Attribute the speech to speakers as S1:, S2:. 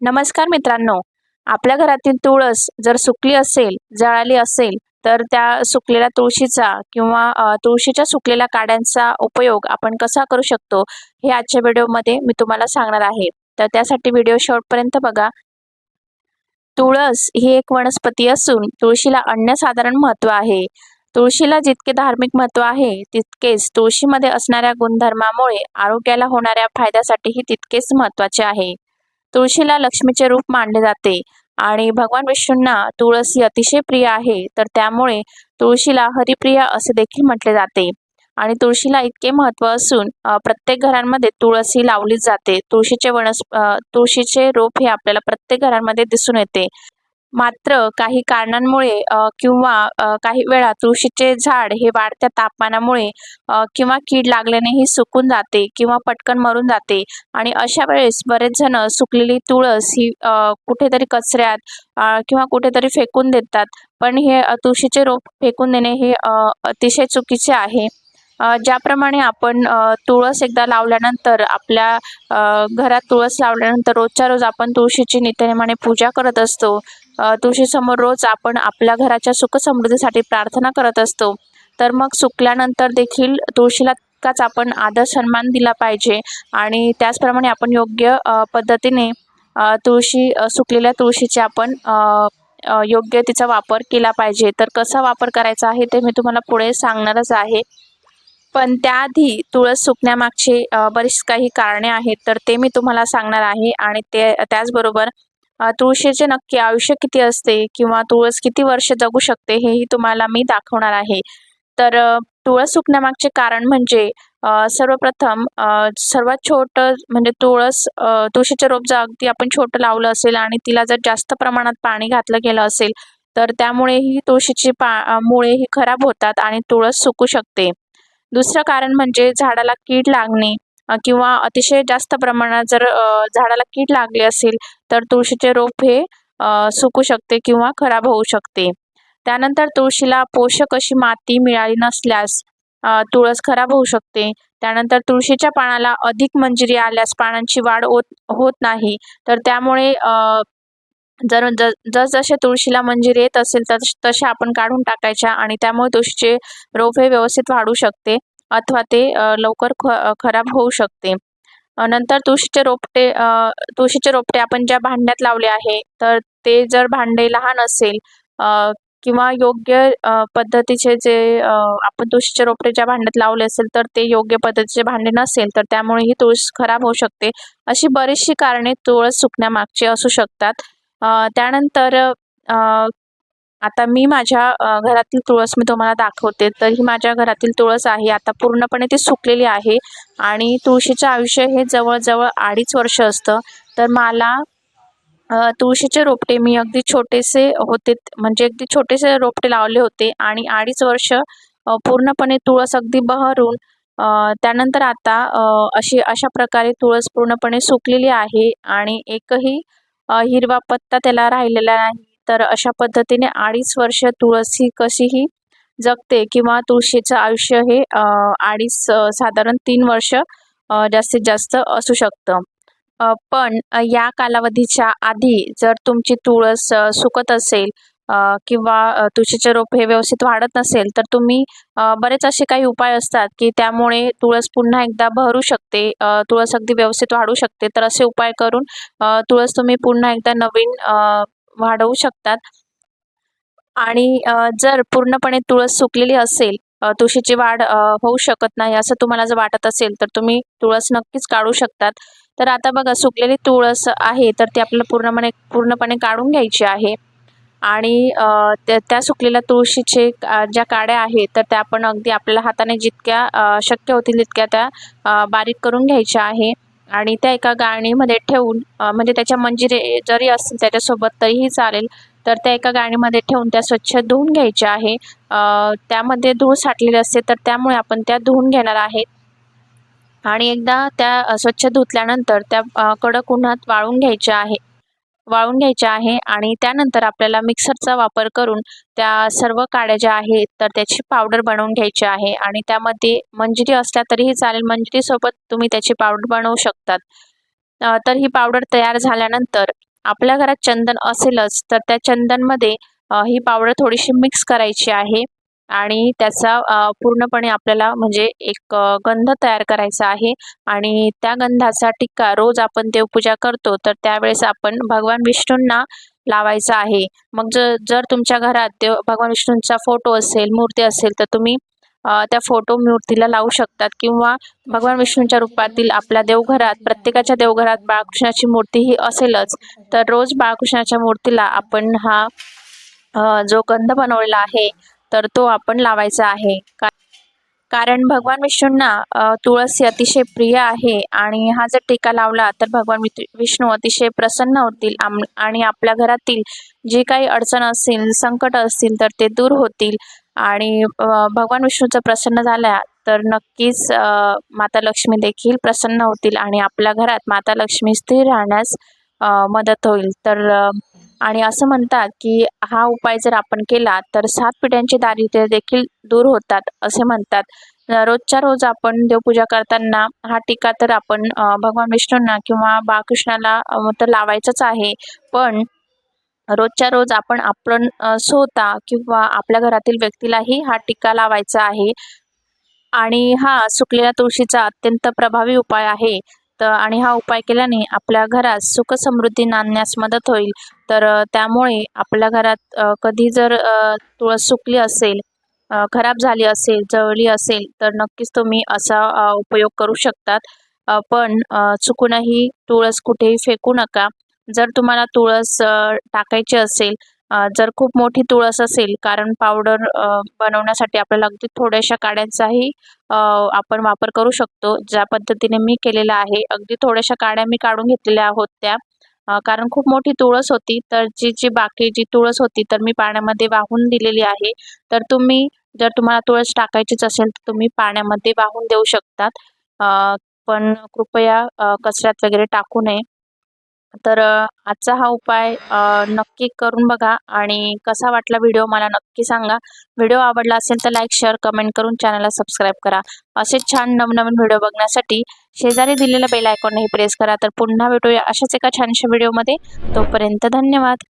S1: नमस्कार मित्रांनो. आपल्या घरातील तुळस जर सुकली असेल जळाली असेल तर त्या सुकलेल्या तुळशीचा किंवा तुळशीच्या सुकलेल्या काड्यांचा उपयोग आपण कसा करू शकतो हे आजच्या व्हिडिओमध्ये मी तुम्हाला सांगणार आहे. तर त्यासाठी व्हिडिओ शेवटपर्यंत बघा. तुळस ही एक वनस्पती असून तुळशीला अन्यसाधारण महत्त्व आहे. तुळशीला जितके धार्मिक महत्त्व आहे तितकेच तुळशीमध्ये असणाऱ्या गुणधर्मामुळे आरोग्याला होणाऱ्या फायद्यासाठीही तितकेच महत्त्वाचे आहे. तुळशीला लक्ष्मीचे रूप मानले जाते. आणि भगवान विष्णूंना तुळस ही अतिशय प्रिय आहे तर त्यामुळे तुळशीला हरिप्रिया असे देखील म्हटले जाते. आणि तुळशीला इतके महत्त्व असून प्रत्येक घरांमध्ये तुळस ही लावलीच जाते. तुळशीचे वनस तुळशीचे रोप हे आपल्याला प्रत्येक घरांमध्ये दिसून येते. मात्र काही कारणांमुळे किंवा काही वेळा तुळशीचे झाड हे वाढत्या तापमानामुळे किंवा कीड लागल्यानेही सुकून जाते किंवा पटकन मरून जाते. आणि अशा वेळेस बरेच जण सुकलेली तुळस ही कुठेतरी कचऱ्यात किंवा कुठेतरी फेकून देतात. पण हे तुळशीचे रोप फेकून देणे हे अतिशय चुकीचे आहे. ज्याप्रमाणे आपण तुळस एकदा लावल्यानंतर आपल्या अ, घरात तुळस लावल्यानंतर रोजच्या रोज आपण तुळशीची नित्यनेमाने पूजा करत असतो तुळशीसमोर रोज आपण आपल्या घराच्या सुखसमृद्धीसाठी प्रार्थना करत असतो. तर मग सुकल्यानंतर देखील तुळशीला तितकाच आपण आदर सन्मान दिला पाहिजे आणि त्याचप्रमाणे आपण योग्य पद्धतीने तुळशी सुकलेल्या तुळशीचे आपण योग्य तिचा वापर केला पाहिजे. तर कसा वापर करायचा आहे ते मी तुम्हाला पुढे सांगणारच आहे. पण त्याआधी तुळस सुकण्यामागचे बरीच काही कारणे आहेत. तर ते मी तुम्हाला सांगणार आहे आणि ते त्याचबरोबर तुळशीचे नक्की आयुष्य किती असते किंवा तुळस किती वर्ष जगू शकते हेही तुम्हाला मी दाखवणार आहे. तर तुळस सुकण्यामागचे कारण म्हणजे सर्वप्रथम सर्वात छोटं म्हणजे तुळस अ, तुळशीचे रोप जर अगदी आपण छोटं लावलं असेल आणि तिला जर जास्त प्रमाणात पाणी घातलं गेलं असेल तर त्यामुळेही तुळशीची पा मुळेही मुळे ही खराब होतात आणि तुळस सुकू शकते. दुसरं कारण म्हणजे झाडाला कीड लागणे किंवा अतिशय जास्त प्रमाणात जर झाडाला कीड लागली असेल तर तुळशीचे रोप हे सुकू शकते किंवा खराब होऊ शकते. त्यानंतर तुळशीला पोषक अशी माती मिळाली नसल्यास तुळस खराब होऊ शकते. त्यानंतर तुळशीच्या पानाला अधिक मंजिरी आल्यास पानांची वाढ होत होत नाही. तर त्यामुळे जर जस जसजसे तुळशीला मंजिरी येत असेल तस तशा आपण काढून टाकायच्या आणि त्यामुळे तुळशीचे रोप हे व्यवस्थित वाढू शकते. अथवा ते लवकर ख खराब होऊ शकते. नंतर तुळशीचे रोपटे तुळशीचे रोपटे आपण ज्या भांड्यात लावले आहे तर ते जर भांडे लहान असेल किंवा योग्य पद्धतीचे जे आपण तुळशीचे रोपटे ज्या भांड्यात लावले असेल तर ते योग्य पद्धतीचे भांडे नसेल तर त्यामुळे ही तुळस खराब होऊ शकते. अशी बरीचशी कारणे तुळस सुकण्यामागची असू शकतात. त्यानंतर आता मी माझ्या घरातील तुळस मी तुम्हाला दाखवते. तर ही माझ्या घरातील तुळस आहे. आता पूर्णपणे ती सुकलेली आहे आणि तुळशीचं आयुष्य हे जवळजवळ अडीच वर्ष असतं. तर मला तुळशीचे रोपटे मी अगदी छोटेसे होते म्हणजे अगदी छोटेसे रोपटे लावले होते आणि अडीच वर्ष पूर्णपणे तुळस अगदी बहरून त्यानंतर आता अशी अशा प्रकारे तुळस पूर्णपणे सुकलेली आहे आणि एकही हिरवा पत्ता त्याला राहिलेला नाही. तर अशा पद्धतीने अडीच वर्ष तुळस ही कशीही जगते किंवा तुळशीचं आयुष्य हे अडीच साधारण तीन वर्ष जास्तीत जास्त असू शकतं. पण या कालावधीच्या आधी जर तुमची तुळस सुकत असेल किंवा तुळशीचे रोप हे व्यवस्थित वाढत नसेल तर तुम्ही बरेच असे काही उपाय असतात की त्यामुळे तुळस पुन्हा एकदा बहरू शकते तुळस अगदी व्यवस्थित वाढू शकते. तर असे उपाय करून तुळस तुम्ही पुन्हा एकदा नवीन वाढवू शकतात. आणि जर पूर्णपणे तुळस सुकलेली असेल तुळशीची वाढ होऊ शकत नाही असं तुम्हाला जर वाटत असेल तर तुम्ही तुळस नक्कीच काढू शकतात. तर आता बघा सुकलेली तुळस आहे तर ती आपल्याला पूर्णपणे पूर्णपणे काढून घ्यायची आहे. आणि त्या सुकलेल्या तुळशीचे ज्या काड्या आहेत तर त्या आपण अगदी आपल्या हाताने जितक्या शक्य होतील तितक्या त्या बारीक करून घ्यायच्या आहे. आणि त्या एका गाणीमध्ये ठेवून म्हणजे त्याच्या मंजिरे जरी असतील त्याच्यासोबत तरीही चालेल तर त्या एका गाणीमध्ये ठेवून त्या स्वच्छ धुवून घ्यायच्या आहे. त्यामध्ये धूळ साठलेली असते तर त्यामुळे आपण त्या धुवून घेणार आहेत आणि एकदा त्या स्वच्छ धुतल्यानंतर त्या कडक उन्हात वाळून घ्यायच्या आहे. वाळून घ्यायच्या आहे आणि त्यानंतर आपल्याला मिक्सरचा वापर करून त्या सर्व काड्या ज्या आहेत तर त्याची पावडर बनवून घ्यायची आहे आणि त्यामध्ये मंजिरी असल्या तरीही चालेल. मंजिरीसोबत तुम्ही त्याची पावडर बनवू शकतात. तर ही पावडर तयार झाल्यानंतर आपल्या घरात चंदन असेलच तर त्या चंदनमध्ये ही पावडर थोडीशी मिक्स करायची आहे. आणि त्याचा पूर्णपणे आपल्याला म्हणजे एक गंध तयार करायचा आहे. आणि त्या गंधाचा टिक्का रोज आपण देवपूजा करतो तर त्यावेळेस आपण भगवान विष्णूंना लावायचा आहे. मग जर जर तुमच्या घरात देव भगवान विष्णूंचा फोटो असेल मूर्ती असेल तर तुम्ही त्या फोटो मूर्तीला लावू शकतात. किंवा भगवान विष्णूंच्या रूपातील आपल्या देवघरात प्रत्येकाच्या देवघरात बाळकृष्णाची मूर्ती ही असेलच तर रोज बाळकृष्णाच्या मूर्तीला आपण हा जो गंध बनवलेला आहे तर तो आपण लावायचा आहे. का कारण भगवान विष्णूंना तुळस ही अतिशय प्रिय आहे आणि हा जर टीका लावला तर भगवान विष्णू अतिशय प्रसन्न होतील. आणि आपल्या घरातील जी काही अडचण असतील संकट असतील तर ते दूर होतील. आणि भगवान विष्णूचं प्रसन्न झाल्या तर नक्कीच माता लक्ष्मी देखील प्रसन्न होतील आणि आपल्या घरात माता लक्ष्मी स्थिर राहण्यास मदत होईल. तर आणि असं म्हणतात की हा उपाय जर आपण केला तर सात पिढ्यांचे दारिद्र्य देखील दूर होतात असे म्हणतात. रोजच्या रोज आपण देवपूजा करताना हा टीका तर आपण भगवान विष्णूंना किंवा बाळकृष्णाला तर लावायचंच आहे. पण रोजच्या रोज आपण आपण स्वतः किंवा आपल्या घरातील व्यक्तीलाही हा टीका लावायचा आहे. आणि हा सुकलेल्या तुळशीचा अत्यंत प्रभावी उपाय आहे. तर आणि हा उपाय केल्याने आपल्या घरात सुख समृद्धी नांदण्यास मदत होईल. तर त्यामुळे आपल्या घरात कधी जर तुळस सुकली असेल खराब झाली असेल जळली असेल तर नक्कीच तुम्ही असा उपयोग करू शकतात. पण चुकूनही तुळस कुठेही फेकू नका. जर तुम्हाला तुळस टाकायची असेल जर खूप मोठी तुळस असेल कारण पावडर बनवण्यासाठी आपल्याला अगदी थोड्याशा काड्यांचाही आपण वापर करू शकतो. ज्या पद्धतीने मी केलेला आहे अगदी थोड्याशा काड्या मी काढून घेतलेल्या आहोत त्या. कारण खूप मोठी तुळस होती तर जी जी बाकी जी तुळस होती तर मी पाण्यामध्ये वाहून दिलेली आहे. तर तुम्ही जर तुम्हाला तुळस टाकायचीच असेल तर तुम्ही पाण्यामध्ये वाहून देऊ शकतात. पण कृपया कचऱ्यात वगैरे टाकू नये. तर अ, आजचा हा उपाय अ, नक्की करून बघा आणि कसा वाटला व्हिडिओ मला नक्की सांगा. व्हिडिओ आवडला असेल तर लाईक शेअर कमेंट करून चॅनलला सबस्क्राईब करा. असेच छान नवनवीन व्हिडिओ बघण्यासाठी शेजारी दिलेलं बेल आयकॉनही प्रेस करा. तर पुन्हा भेटूया अशाच एका छानशा व्हिडिओमध्ये. तोपर्यंत धन्यवाद.